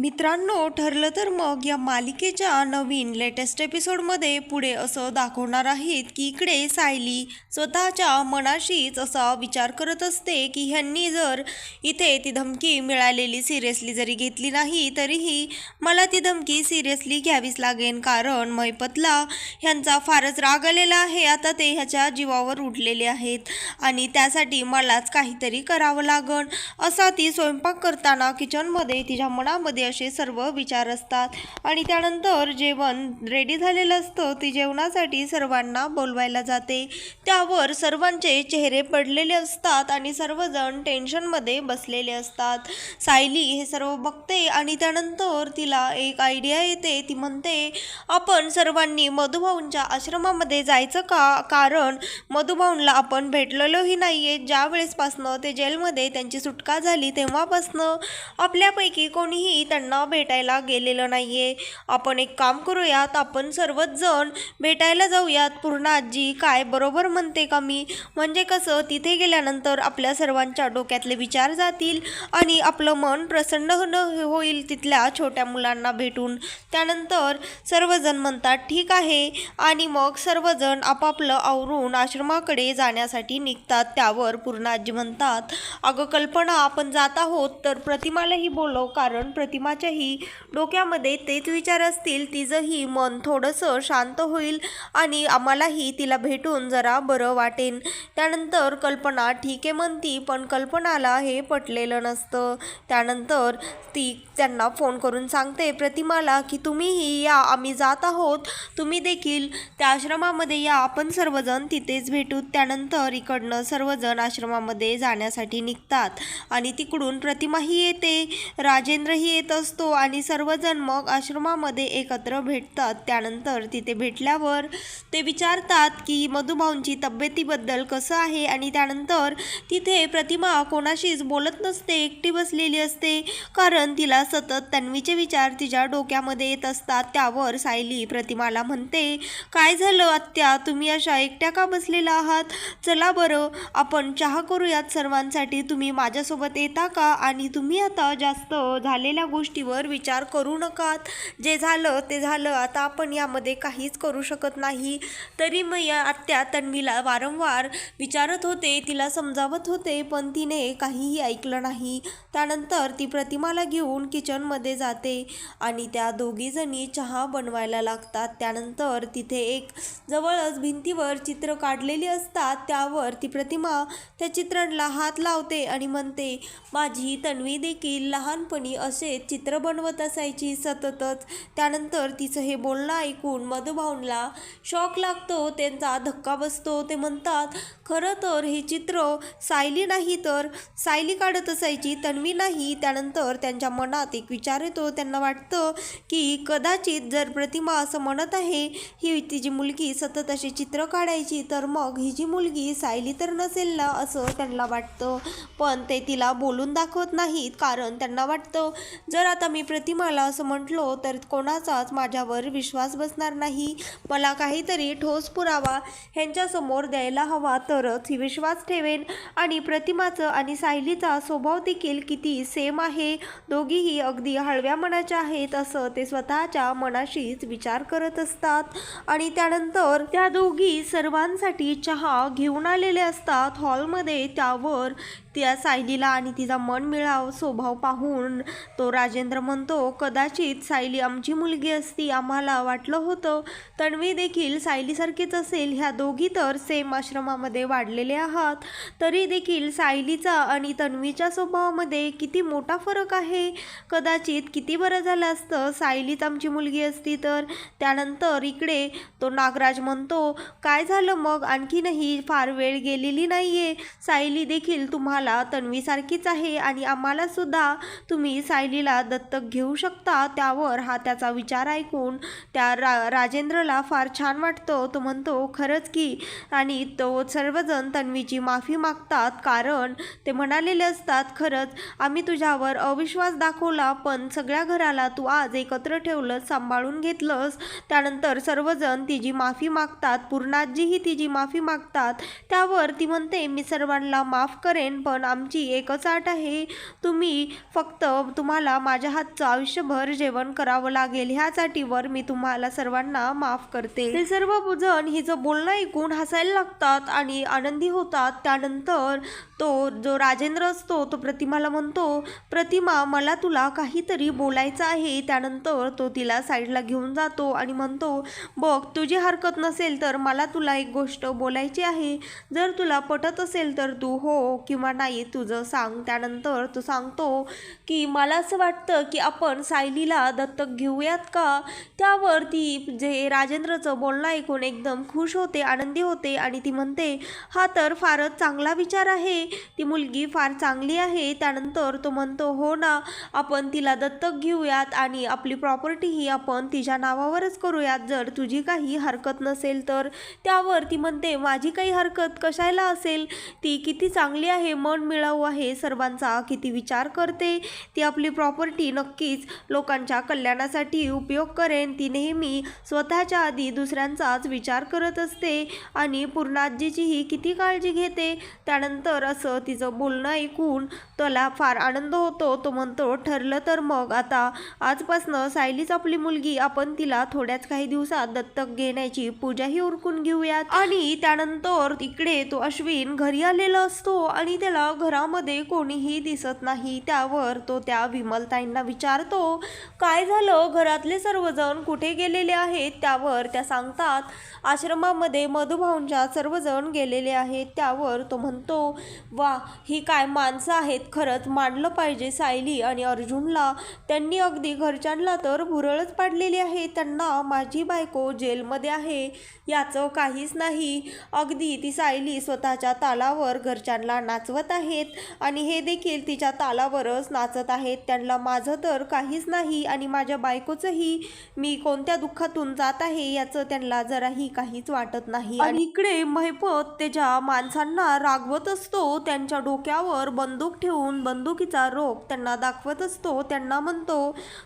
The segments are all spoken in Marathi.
मित्रांनो ठरलं तर मग या मालिकेच्या नवीन लेटेस्ट एपिसोडमध्ये पुढे असं दाखवणार आहेत की इकडे सायली स्वतःच्या मनाशीच असा विचार करत असते की ह्यांनी जर इथे ती धमकी मिळालेली सिरियसली जरी घेतली नाही तरीही मला ती धमकी सिरियसली घ्यावीच लागेन. कारण मैपतला ह्यांचा फारच राग आलेला आहे. आता ते ह्याच्या जीवावर उठलेले आहेत आणि त्यासाठी मलाच काहीतरी करावं लागण असा ती स्वयंपाक करताना किचनमध्ये तिच्या मनामध्ये असे सर्व विचार असतात. आणि त्यानंतर जेवण रेडी झालेलं असतं. ती जेवणासाठी सर्वांना बोलवायला जाते. त्यावर सर्वांचे चेहरे पडलेले असतात आणि सर्वजण टेन्शनमध्ये बसलेले असतात. सायली हे सर्व बघते आणि त्यानंतर तिला एक आयडिया येते. ती म्हणते आपण सर्वांनी मधुभाऊंच्या आश्रमामध्ये जायचं का? कारण मधुभाऊंला आपण भेटलेलोही नाही आहे ज्या वेळेसपासनं ते जेलमध्ये त्यांची सुटका झाली तेव्हापासनं आपल्यापैकी कोणीही त्यांना भेटायला गेलेलं नाही आहे आपण एक काम करूयात आपण सर्वच जण भेटायला जाऊयात. पूर्ण आजी काय बरोबर म्हणते का मी? म्हणजे कसं तिथे गेल्यानंतर आपल्या सर्वांच्या डोक्यातले विचार जातील आणि आपलं मन प्रसन्न न होईल तिथल्या छोट्या मुलांना भेटून. त्यानंतर सर्वजण म्हणतात ठीक आहे. आणि मग सर्वजण आपापलं आवरून आश्रमाकडे जाण्यासाठी निघतात. त्यावर पूर्ण आजी म्हणतात अगं कल्पना आपण जात आहोत तर प्रतिमालाही बोलव कारण प्रतिमा भीमाच्याही डोक्यामध्ये तेच विचार असतील तिचंही मन थोडंसं शांत होईल आणि आम्हालाही तिला भेटून जरा बरं वाटेल त्यानंतर कल्पना ठीक आहे म्हणती पण कल्पनाला हे पटलेलं नसतं. त्यानंतर ती त्यांना फोन करून सांगते प्रतिमाला की तुम्हीही या आम्ही जात आहोत. तुम्ही देखील त्या आश्रमामध्ये या. आपण सर्वजण तिथेच भेटू. त्यानंतर इकडनं सर्वजण आश्रमामध्ये जाण्यासाठी निघतात आणि तिकडून प्रतिमाही येते राजेंद्रही येत. असतो आणि सर्वजण मग आश्रमामध्ये एकत्र भेटतात. त्यानंतर तिथे भेटल्यावर ते विचारतात की मधुभाऊंची तब्येतीबद्दल कसं आहे? आणि त्यानंतर तिथे प्रतिमा कोणाशीच बोलत नसते एकटी बसलेली असते. कारण तिला सतत तन्वीचे विचार तिच्या डोक्यामध्ये येत असतात. त्यावर सायली प्रतिमाला म्हणते काय झालं आत्या? तुम्ही अशा एकट्या का बसलेला आहात? चला बरं आपण चहा करूयात सर्वांसाठी. तुम्ही माझ्यासोबत येता का? आणि तुम्ही आता जास्त झालेल्या गोष्टीवर विचार करू नकात. जे झालं ते झालं. आता आपण यामध्ये काहीच करू शकत नाही. तरी मग या आत्या तन्वीला वारंवार विचारत होते. तिला समजावत होते पण तिने काहीही ऐकलं नाही. त्यानंतर ती प्रतिमाला घेऊन किचनमध्ये जाते आणि त्या दोघीजणी चहा बनवायला लागतात. त्यानंतर तिथे एक जवळच भिंतीवर चित्र काढलेली असतात. त्यावर ती प्रतिमा त्या चित्रांना हात लावते आणि म्हणते माझी तन्वी देखील लहानपणी असेच चित्र बनवत असायची सततच. त्यानंतर तिचं हे बोलणं ऐकून मधुभाऊनला शॉक लागतो. त्यांचा धक्का बसतो. ते म्हणतात खरं तर हे चित्र सायली नाही तर सायली काढत असायची तन्वी नाही. त्यानंतर त्यांच्या मनात एक विचार येतो. त्यांना वाटतं की कदाचित जर प्रतिमा असं म्हणत आहे ही तिची मुलगी सतत अशी चित्र काढायची तर मग ही जी मुलगी सायली तर नसेल ना असं त्यांना वाटतं. पण ते तिला बोलून दाखवत नाहीत कारण त्यांना वाटतं जर आता मी प्रतिमाला असं म्हटलो तर कोणाचाच माझ्यावर विश्वास बसणार नाही. मला काहीतरी ठोस पुरावा ह्यांच्यासमोर द्यायला हवा तरच ही विश्वास ठेवेन. आणि प्रतिमाचं आणि सायलीचा स्वभाव देखील किती सेम आहे. दोघीही अगदी हळव्या मनाच्या आहेत असं ते स्वतःच्या मनाशीच विचार करत असतात. आणि त्यानंतर त्या दोघी सर्वांसाठी चहा घेऊन आलेले असतात हॉलमध्ये. त्यावर त्या सायलीला आणि तिचा मन मिळाव स्वभाव पाहून तो राज राजेंद्र म्हणतो कदाचित सायली आमची मुलगी असती आम्हाला वाटलं होतं. तन्वी देखील सायलीसारखीच असेल. ह्या दोघी तर सेम आश्रमामध्ये वाढलेले आहात. तरी देखील सायलीचा आणि तन्वीच्या स्वभावामध्ये किती मोठा फरक आहे? कदाचित किती बरं झालं असतं? सायलीच आमची मुलगी असती तर? त्यानंतर इकडे तो नागराज म्हणतो काय झालं मग? आणखीनही फार वेळ गेलेली नाही आहे सायली देखील तुम्हाला तन्वीसारखीच आहे आणि आम्हालासुद्धा तुम्ही सायलीला दत्तक घेऊ शकता? त्यावर हा त्याचा विचार ऐकून त्या रा राजेंद्रला फार छान वाटतं. तो म्हणतो खरंच की. आणि तो सर्वजण तन्वीची माफी मागतात. कारण ते म्हणालेले असतात खरंच आम्ही तुझ्यावर अविश्वास दाखवला पण सगळ्या घराला तू आज एकत्र ठेवलंस सांभाळून घेतलंस. त्यानंतर सर्वजण तिची माफी मागतात. पूर्णाजीही तिची माफी मागतात. त्यावर ती म्हणते मी सर्वांना माफ करेन पण आमची एकच आट आहे. तुम्ही फक्त तुम्हाला माझ्या हातचं आयुष्यभर जेवण करावं लागेल. ह्यासाठीवर मी तुम्हाला सर्वांना माफ करते. ते सर्व जण हिचं बोलणं ऐकून हसायला लागतात आणि आनंदी होतात त्यानंतर तो जो राजेंद्र असतो तो प्रतिमाला म्हणतो प्रतिमा मला तुला काहीतरी बोलायचं आहे. त्यानंतर तो तिला साईडला घेऊन जातो आणि म्हणतो बघ तुझी हरकत नसेल तर मला तुला एक गोष्ट बोलायची आहे. जर तुला पटत असेल तर तू हो किंवा नाही तुझं सांग. त्यानंतर तो सांगतो की मला असं वाटतं वाटतं की आपण सायलीला दत्तक घेऊयात का? त्यावर ती जे राजेंद्रचं बोलणं ऐकून एकदम खुश होते आनंदी होते आणि ती म्हणते हा तर फारच चांगला विचार आहे. ती मुलगी फार चांगली आहे. त्यानंतर तो म्हणतो हो ना आपण तिला दत्तक घेऊयात आणि आपली प्रॉपर्टीही आपण तिच्या नावावरच करूयात. जर तुझी काही हरकत नसेल तर. त्यावर ती म्हणते माझी काही हरकत कशाला असेल? ती किती चांगली आहे मन मिळावू आहे सर्वांचा किती विचार करते. ती आपली प्रॉपर्टी नक्कीच लोकांच्या कल्याणासाठी उपयोग करेन. ती नेहमी स्वतःच्या आधी दुसऱ्यांचाच विचार करत असते आणि पूर्णाजीचीही किती काळजी घेते? त्यानंतर असं तिचं बोलणं ऐकून त्याला फार आनंद होतो. तो म्हणतो ठरलं तर मग आता आजपासनं सायलीच आपली मुलगी. आपण तिला थोड्याच काही दिवसात दत्तक घेण्याची पूजाही उरकून घेऊयात. आणि त्यानंतर इकडे तो अश्विन घरी आलेला असतो आणि त्याला घरामध्ये कोणीही दिसत नाही. त्यावर तो त्या विमल विमलताईंना विचारतो काय झालं? घरातले सर्वजण कुठे गेलेले आहेत? त्यावर त्या सांगतात आश्रमामध्ये मधुभाऊंच्या सर्वजण गेलेले आहेत. त्यावर तो म्हणतो वा ही काय माणसं आहेत. खरंच मांडलं पाहिजे सायली आणि अर्जुनला. त्यांनी अगदी घरच्यांना तर भुरळच पाडलेली आहे. त्यांना माझी बायको जेलमध्ये आहे. याचं काहीच नाही. अगदी ती सायली स्वतःच्या तालावर घरच्यांना नाचवत आहेत आणि हे देखील तिच्या तालावरच नाचत आहेत. त्यांना माझं तर काहीच नाही आणि माझ्या बायकोचंही मी कोणत्या दुःखातून जात आहे याचं त्यांना जराही काहीच वाटत नाही. आणि इकडे महिपत त्याच्या माणसांना रागवत असतो त्यांच्या डोक्यावर बंदूक ठेवून बंदुकीचा रोग त्यांना दाखवत असतो त्यांना म्हणतो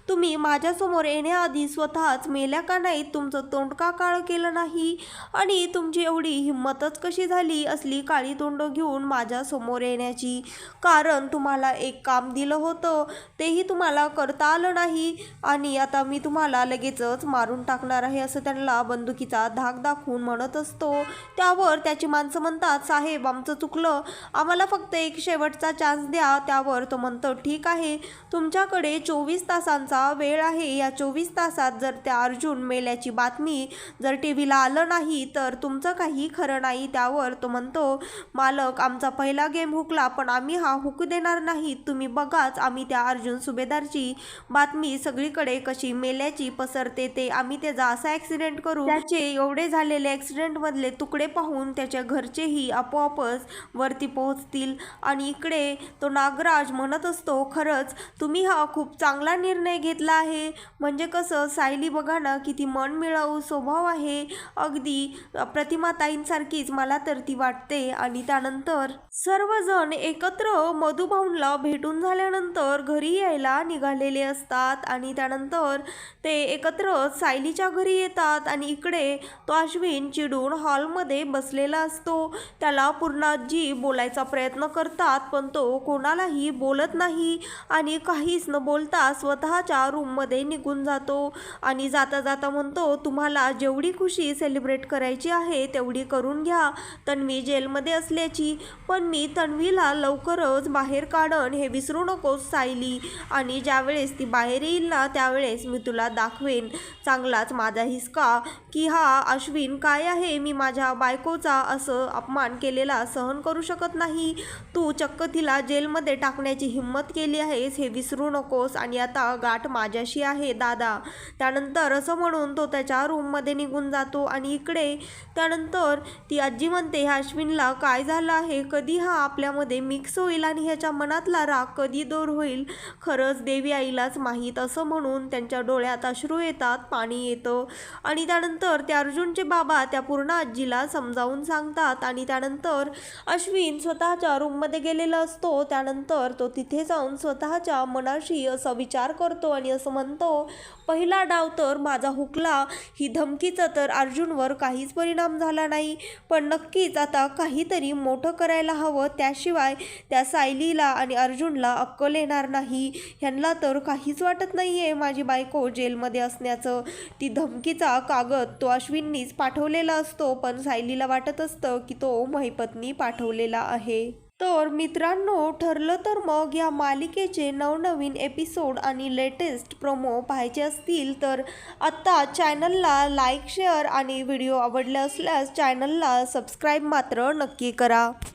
तुम्ही माझ्यासमोर येण्याआधी स्वतःच मेल्या का नाही? तुमचं तोंड का काळं केलं नाही? आणि तुमची एवढी हिंमतच कशी झाली? असली काळी तोंड घेऊन माझ्यासमोर येण्याची कारण तुम्हाला एक काम दिलं होतं. तेही तुम्हाला करता आलं नाही आणि आता मी तुम्हाला लगेचच मारून टाकणार आहे असं त्यांना बंदुकीचा धाक दाखवून म्हणत असतो. त्यावर त्याची माणसं म्हणतात साहेब आमचं चुकलं. आम्हाला फक्त एक शेवटचा चान्स द्या. त्यावर तो म्हणतो ठीक आहे. तुमच्याकडे चोवीस तासांचा वेळ आहे. या चोवीस तासात जर त्या अर्जुन मेल्याची बातमी जर टी व्हीला आलं नाही तर तुमचं काही खरं नाही. त्यावर तो म्हणतो मालक आमचा पहिला गेम हुकला पण आम्ही हा हुकू देणार नाही. तुम्ही बघाच आम्ही त्या अर्जुन सुभेदारची बातमी सगळीकडे कशी मेल्याची पसरते ते आम्ही त्याचा असा ॲक्सिडेंट करू. त्याचे एवढे झालेले ॲक्सिडेंटमधले तुकडे पाहून त्याच्या घरचेही आपोआपच वरती पोहोचतील. आणि इकडे तो नागराज म्हणत असतो खरंच तुम्ही हा खूप चांगला निर्णय घेतला आहे. म्हणजे कसं सायली बघा ना किती मन मिळावू स्वभाव आहे. अगदी प्रतिमाताईंसारखीच मला तर ती वाटते. आणि त्यानंतर सर्वजण एकत्र मधुभाऊंला भेटून झाल्यानंतर घरी यायला निघालेले असतात आणि त्यानंतर ते एकत्र सायलीच्या घरी येतात आणि इकडे तो अश्विन चिडून हॉलमध्ये बसलेला असतो. त्याला पूर्णाजी बोलायचा प्रयत्न करतात पण तो कोणालाही बोलत नाही आणि काहीच न बोलता स्वतःच्या रूममध्ये निघून जातो आणि जाता जाता म्हणतो तुम्हाला जेवढी खुशी सेलिब्रेट करायची आहे तेवढी करून घ्या. तन्वी जेलमध्ये असल्याची. पण मी तन्वीला लवकरच बाहेर काढण हे विसरू नकोस सायली. आणि ज्यावेळेस ती बाहेर येईल ना त्यावेळेस मी तुला दाखवेन. चांगलाच माझा हिसका की हा अश्विन काय आहे? मी माझ्या बायकोचा असं अपमान केलेला सहन करू शकत नाही. तू चक्क तिला जेलमध्ये टाकण्याची हिंमत केली आहेस हे विसरू नकोस आणि आता गाठ माझ्याशी आहे दादा. त्यानंतर असं म्हणून तो त्याच्या रूममध्ये निघून जातो आणि इकडे त्यानंतर ती आजी म्हणते ह्या अश्विनला काय झालं आहे? कधी हा आपल्यामध्ये मिक्स होईल आणि ह्याच्या मनातला राग कधी दूर होईल? खरंच देवी आईलाच माहीत असं म्हणून त्यांच्या डोळ्यात अश्रू येतात पाणी येतं. आणि त्यानंतर त्या अर्जुनचे बाबा त्या पूर्ण आजीला समजावून सांगतात आणि त्यानंतर अश्विन स्वतःच्या रूममध्ये गेलेला असतो. त्यानंतर तो तिथे जाऊन स्वतःच्या मनाशी असा विचार करतो आणि असं म्हणतो पहिला डाव तर माझा हुकला. ही धमकीचा तर अर्जुनवर काहीच परिणाम झाला नाही. पण नक्कीच आता काहीतरी मोठं करायला हवं. त्याशिवाय त्या सायलीला आणि अर्जुनला अक्कल येणार नाही. ह्यांना तर काहीच वाटत नाही आहे माझी बायको जेलमध्ये असण्याचं ती धमकीचा कागद तो अश्विननीच पाठवलेला असतो. पण सायलीला वाटत असतं की तो महिपत्नी पाठवलेला आहे. तर मित्रांनो ठरलं तर मग या मालिकेचे नवनवीन एपिसोड आणि लेटेस्ट प्रोमो पाहायचे असतील तर आत्ता चॅनलला लाईक शेअर आणि व्हिडिओ आवडले असल्यास चॅनलला सबस्क्राईब मात्र नक्की करा.